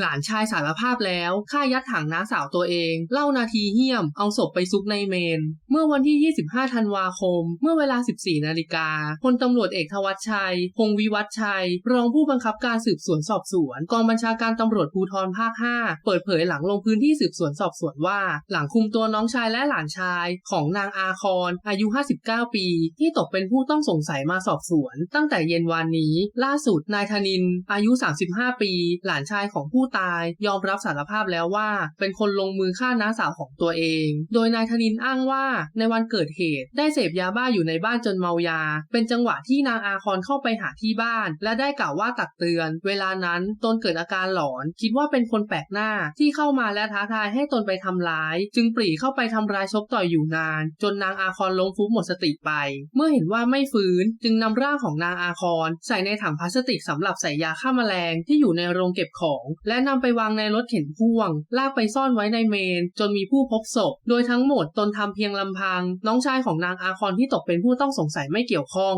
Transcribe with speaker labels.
Speaker 1: หลานชายสารภาพแล้วฆ่ายัดถังน้าสาวตัวเอง เล่านาทีเหี้ยม เอาศพไปซุกในเมน เมื่อวันที่ 25 ธันวาคม เมื่อเวลา 14 นาฬิกาพลตำรวจเอกทวัชชัย พงวิวัฒชัย รองผู้บังคับการสืบสวนสอบสวน กองบัญชาการตำรวจภูธรภาค 5 เปิดเผยหลังลงพื้นที่สืบสวนสอบสวนว่า หลังคุมตัวน้องชายและหลานชายของนางอาคอนอายุ 59 ปี ที่ตกเป็นผู้ต้องสงสัยมาสอบสวน ตั้งแต่เย็นวานนี้ ล่าสุดนายธนิน อายุ 35 ปี หลานชายของผู้ตายยอมรับสารภาพแล้วว่า เป็นคนลงมือฆ่าน้าสาวของตัวเอง โดยนายธนินอ้างว่าในวันเกิดเหตุ ได้เสพยาบ้าอยู่ในบ้านจนเมายา เป็นจังหวะที่นางอาคอนเข้าไปหาที่บ้าน และได้กล่าวว่าตักเตือน เวลานั้นตนเกิดอาการหลอน คิดว่าเป็นคนแปลกหน้าที่เข้ามาและท้าทายให้ตนไปทำร้าย จึงปรีเข้าไปทำร้ายชกต่อยอยู่นาน จนนางอาคอนล้มฟุบหมดสติไป เมื่อเห็นว่าไม่ฟื้นจึงนำร่างของนางอาคอนใส่ในถังพลาสติกสำหรับใส่ยาฆ่าแมลงที่อยู่ในโรงเก็บของ และนำไปวางในรถเข็นพ่วง ลากไปซ่อนไว้ในเมน จนมีผู้พบศพ โดยทั้งหมดตนทำเพียงลำพัง น้องชายของนางอาคอนที่ตกเป็นผู้ต้องสงสัยไม่เกี่ยวข้อง